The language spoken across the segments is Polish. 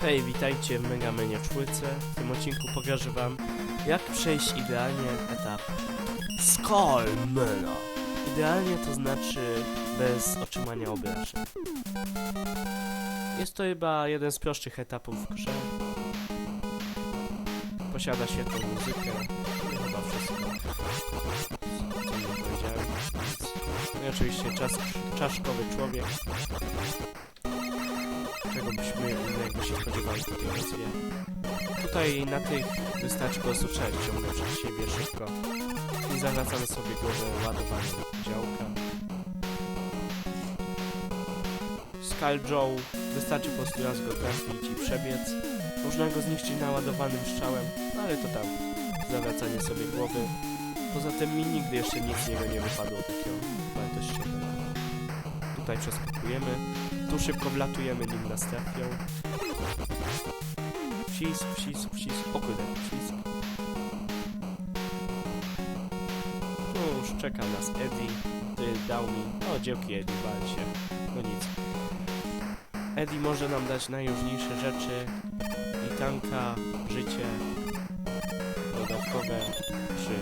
Hej, witajcie w Mega Mania czwórce. W tym odcinku pokażę wam, jak przejść idealnie etap Skullmana. Idealnie to znaczy bez otrzymania obrażeń. Jest to chyba jeden z prostszych etapów w grze. Posiada się tą muzykę. Chyba wszystko. No i oczywiście czas, czaszkowy człowiek. Czego byśmy innego się spodziewali po tej nazwie. Tutaj na tych wystarczy po prostu strzelać ciągle przez siebie szybko. I zawracamy sobie głowę ładowaniem działka. Skull Joe wystarczy po prostu raz go trafić i przebiec. Można go zniszczyć naładowanym strzałem, ale to tam zawracanie sobie głowy. Poza tym mi nigdy jeszcze nic z niego nie wypadło takiego wartościowego. Tutaj przeskakujemy. Tu szybko wlatujemy, nim nas trafią. Wcisk, wcisk, wcisk. O kurde, wcisk. Tu już czeka nas Eddie. Ty dał mi... O, dziełki Eddie, wal się. No nic. Eddie może nam dać najróżniejsze rzeczy. I tanka, życie, dodatkowe, czy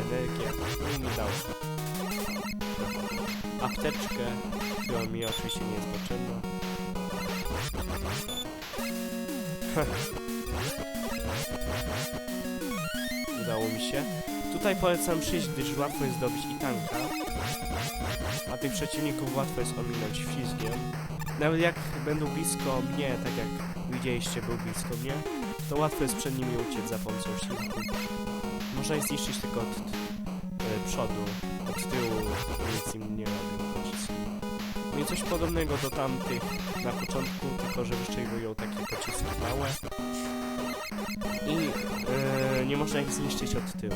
energię. No i mi dał. Apteczkę, która mi oczywiście nie potrzebna. Udało mi się. Tutaj polecam przyjść, gdyż łatwo jest zdobyć i tanka. A tych przeciwników łatwo jest ominąć ślizgiem. Nawet jak będą blisko mnie, tak jak widzieliście, był blisko mnie, to łatwo jest przed nimi uciec za pomocą ślizgu. Można ich zniszczyć tylko od e, przodu, od tyłu, nic im nie robią. No i coś podobnego do tamtych na początku, tylko że wystrzeliwują takie pociski małe. I e, nie można ich zniszczyć od tyłu.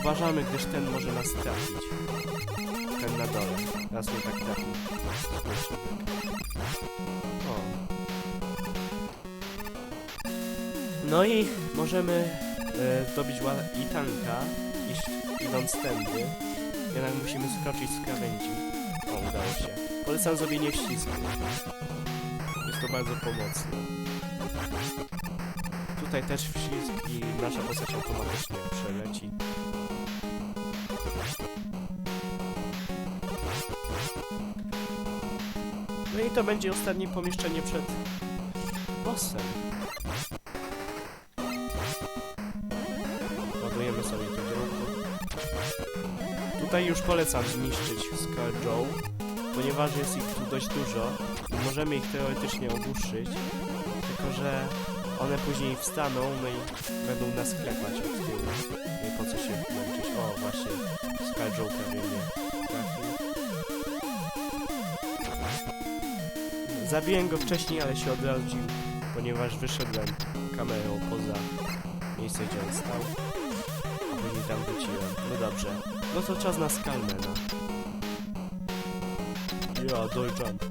Uważamy, gdyż ten może nas trafić. Ten na dole. Raz mnie tak trafił. O. No i możemy e, zdobyć i tanka, iść, idąc tędy. Jednak musimy skroczyć z krawędzi. O, udało się. Polecam zrobienie ścisku. Jest to bardzo pomocne. Tutaj też wślizg i nasza postać automatycznie przeleci. No i to będzie ostatnie pomieszczenie przed bossem. Ładujemy sobie to. Tutaj już polecam zniszczyć Skull Joe, ponieważ jest ich tu dość dużo możemy ich teoretycznie ogłuszyć, tylko że one później wstaną, no i będą nas klepać od tyłu. I po co się męczyć? O, właśnie, Skull Joe prawie trafił. Zabiłem go wcześniej, ale się odradził, ponieważ wyszedłem kamerą poza miejsce, gdzie on stał. Wróciłem. No dobrze. No to czas na Skullmana. Ja, dojump.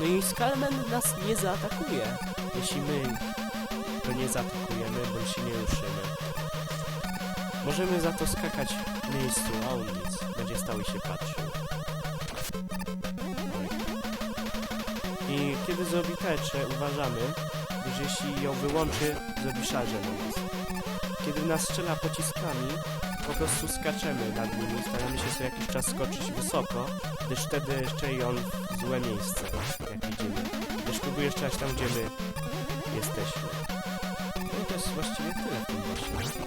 No i Skullman nas nie zaatakuje, jeśli my go nie zaatakujemy, bądź się nie ruszymy. Możemy za to skakać w miejscu, a on nic. Będzie stał i się patrzył. I kiedy zrobi teczę, uważamy, że jeśli ją wyłączy, zrobi szarże na nas. Kiedy nas strzela pociskami, po prostu skaczemy nad nimi, staramy się co jakiś czas skoczyć wysoko, gdyż wtedy szczeli on w złe miejsce, jak widzimy. Gdyż próbuje strzelać tam, gdzie my jesteśmy. No i to jest właściwie tyle w tym właśnie.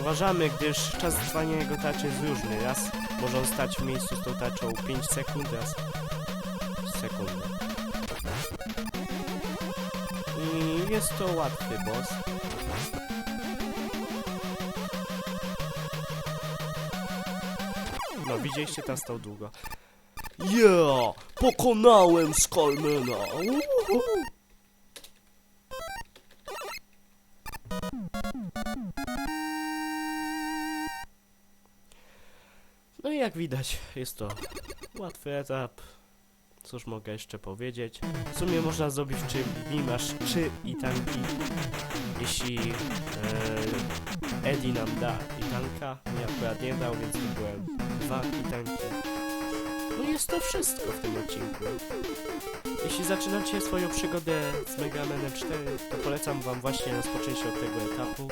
Uważamy, gdyż czas trwania jego tarczy jest różny. Raz może on stać w miejscu z tą tarczą 5 sekund, raz sekundę. Jest to łatwy boss. No, widzieliście, tam stał długo. Yeah! Pokonałem Skullmana! No i jak widać, jest to łatwy etap. Cóż mogę jeszcze powiedzieć? W sumie można zrobić w czym masz trzy i tanki. Jeśli e, Eddie nam da i tanka, mnie akurat nie dał, więc to byłem dwa i tanki. jest to wszystko w tym odcinku. Jeśli zaczynacie swoją przygodę z Mega Man 4, to polecam wam właśnie rozpocząć od tego etapu,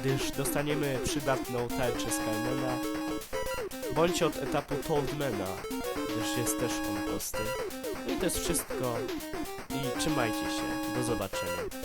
gdyż dostaniemy przydatną tarczę Skymana, bądź od etapu Toadmana, gdyż jest też on prosty. No i to jest wszystko i trzymajcie się. Do zobaczenia.